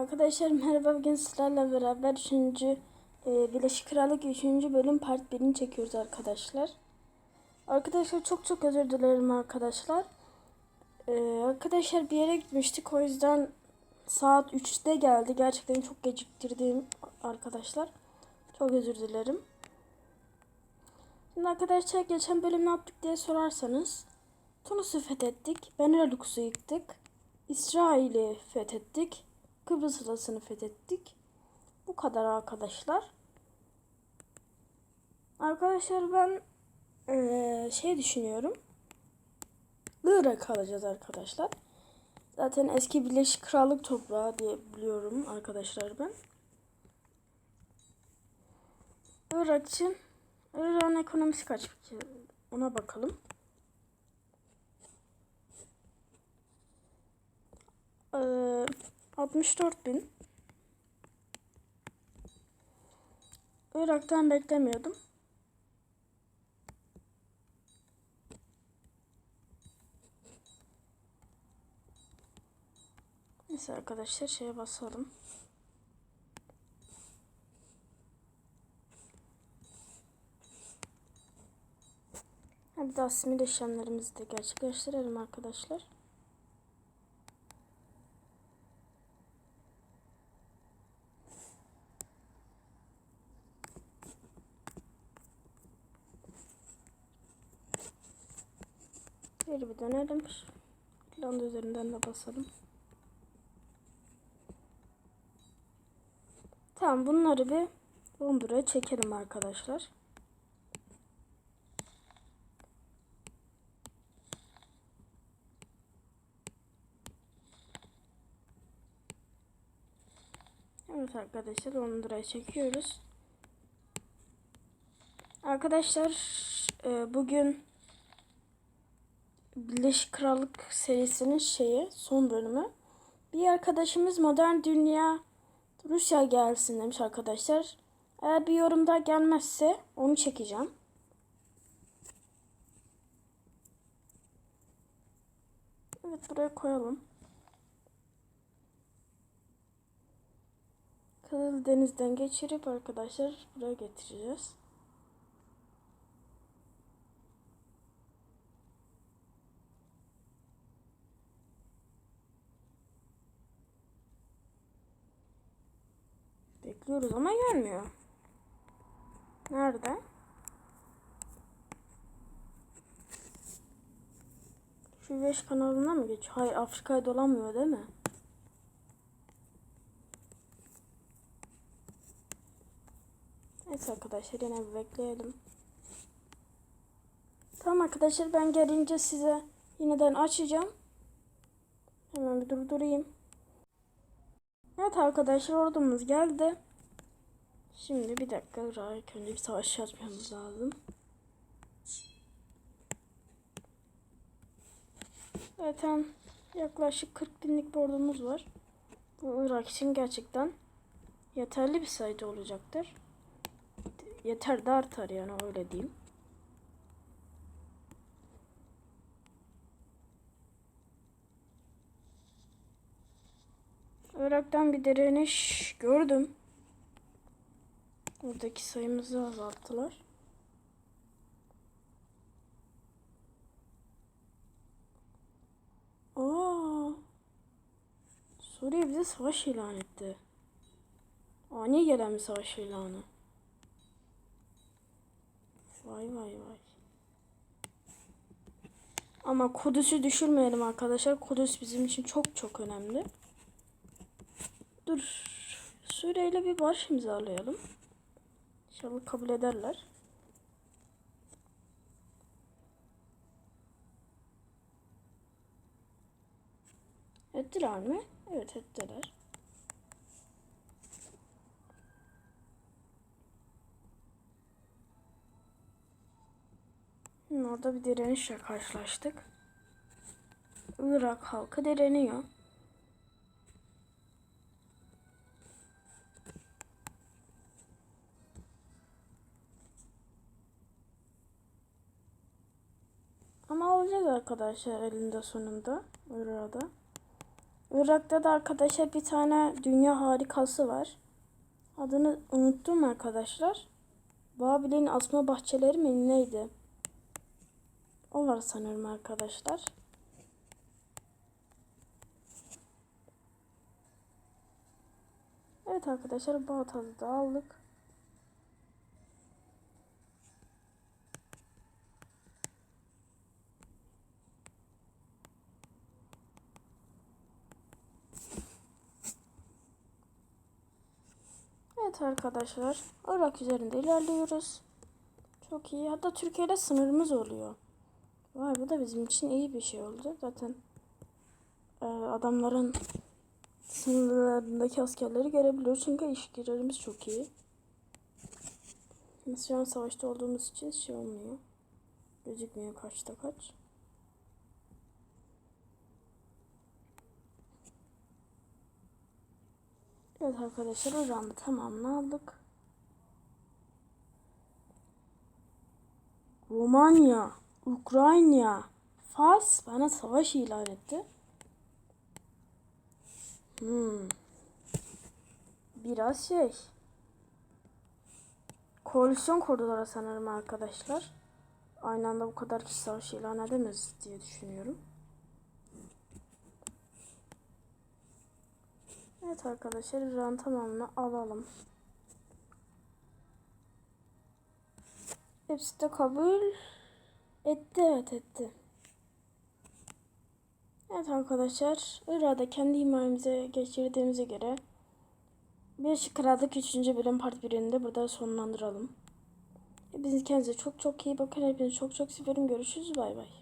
Arkadaşlar merhaba bugün sizlerle beraber 3. E, Birleşik Krallık 3. bölüm part 1'ini çekiyoruz arkadaşlar. Arkadaşlar çok çok özür dilerim arkadaşlar. E, arkadaşlar bir yere gitmiştik o yüzden saat 3'te geldi. Gerçekten çok geciktirdim arkadaşlar. Çok özür dilerim. Şimdi arkadaşlar geçen bölüm ne yaptık diye sorarsanız Tunus'u fethettik. Benelux yıktık. İsrail'i fethettik. Kıbrıs Adası'nı fethettik. Bu kadar arkadaşlar. Arkadaşlar ben ee, şey düşünüyorum. Irak alacağız arkadaşlar. Zaten eski Birleşik Krallık toprağı diye biliyorum arkadaşlar ben. Irak için Irak'ın ekonomisi kaç peki? Ona bakalım. Ee, 64 bin. Irak'tan beklemiyordum. Neyse arkadaşlar şeye basalım. Bir de işlemlerimizi de gerçekleştirelim arkadaşlar. Geri bir dönelim. Landa üzerinden de basalım. Tamam bunları bir Londra'ya çekelim arkadaşlar. Evet arkadaşlar Londra'ya çekiyoruz. Arkadaşlar e, bugün Birleşik Krallık serisinin şeyi son bölümü. Bir arkadaşımız modern dünya Rusya gelsin demiş arkadaşlar. Eğer bir yorumda gelmezse onu çekeceğim. Evet buraya koyalım. Kızıl Deniz'den geçirip arkadaşlar buraya getireceğiz. Bekliyoruz ama gelmiyor. Nerede? Şu 5 kanalına mı geçiyor? Hayır Afrika'ya dolanmıyor değil mi? Neyse arkadaşlar yine bir bekleyelim. Tamam arkadaşlar ben gelince size yeniden açacağım. Hemen bir durdurayım. Evet arkadaşlar ordumuz geldi. Şimdi bir dakika ilk önce bir savaş yapmamız lazım. Zaten yaklaşık 40 binlik bir ordumuz var. Bu Irak için gerçekten yeterli bir sayıda olacaktır. Yeter de artar yani öyle diyeyim. Irak'tan bir direniş gördüm. Oradaki sayımızı azalttılar. Aa, Suriye bize savaş ilan etti. Ani gelen bir savaş ilanı. Vay vay vay. Ama Kudüs'ü düşürmeyelim arkadaşlar. Kudüs bizim için çok çok önemli. Dur. Suriye ile bir barış imzalayalım. İnşallah kabul ederler. Ettiler mi? Evet ettiler. Orada bir direnişle karşılaştık. Irak halkı direniyor. Ama alacağız arkadaşlar elinde sonunda. Irak'da. Irak'ta da arkadaşlar bir tane dünya harikası var. Adını unuttum arkadaşlar. Babil'in asma bahçeleri mi neydi? O var sanırım arkadaşlar. Evet arkadaşlar bu da aldık. Evet arkadaşlar Irak üzerinde ilerliyoruz. Çok iyi. Hatta Türkiye ile sınırımız oluyor. Vay bu da bizim için iyi bir şey oldu. Zaten e, adamların sınırlarındaki askerleri görebiliyoruz. Çünkü ilişkilerimiz çok iyi. Biz şu an savaşta olduğumuz için şey olmuyor. Gözükmüyor kaçta kaç. Evet arkadaşlar o roundu tamamını aldık. Romanya, Ukrayna, Fas bana savaş ilan etti. Hmm. Biraz şey. Koalisyon kurdular sanırım arkadaşlar. Aynı anda bu kadar kişi savaş ilan edemez diye düşünüyorum. Evet arkadaşlar İran tamamını alalım. Hepsi de kabul etti evet etti. Evet arkadaşlar Irak'da kendi himayemize geçirdiğimize göre Birleşik Krallık 3. bölüm part 1'ini de burada sonlandıralım. Hepiniz kendinize çok çok iyi bakın. Hepinizi çok çok seviyorum. Görüşürüz. Bay bay.